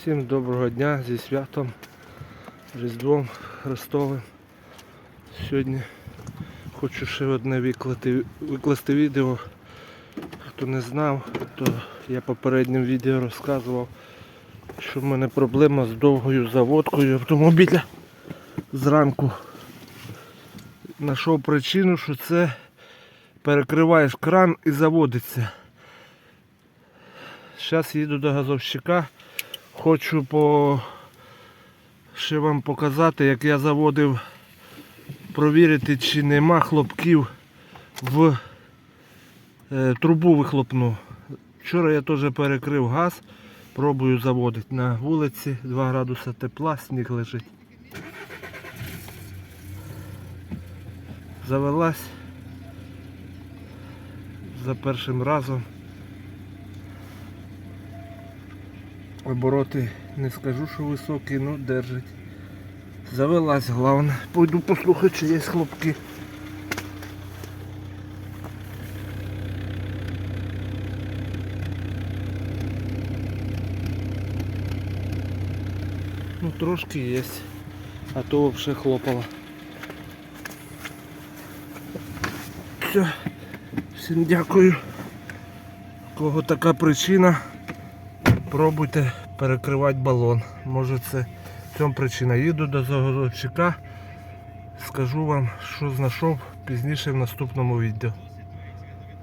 Всім доброго дня зі святом, Різдвом Христовим. Сьогодні хочу ще одне виклати, викласти відео. Хто не знав, то я попереднім відео розказував, що в мене проблема з довгою заводкою автомобіля зранку. Знайшов причину, що це перекриваєш кран і заводиться. Зараз їду до газовщика. Хочу по... ще вам показати, як я заводив, провірити, чи нема хлопків в е, трубу вихлопну. Вчора я теж перекрив газ, пробую заводити. На вулиці 2 градуси тепла, сніг лежить. Завелась за першим разом. Обороти не скажу, що високі, ну держить. Завелась, головне. Пойду послухати, чи є хлопки. Ну трошки є, а то взагалі хлопало. Все, всім дякую. У Кого така причина, пробуйте перекривати балон. Може це в цьому причина. Їду до загородчика, скажу вам, що знайшов пізніше в наступному відео.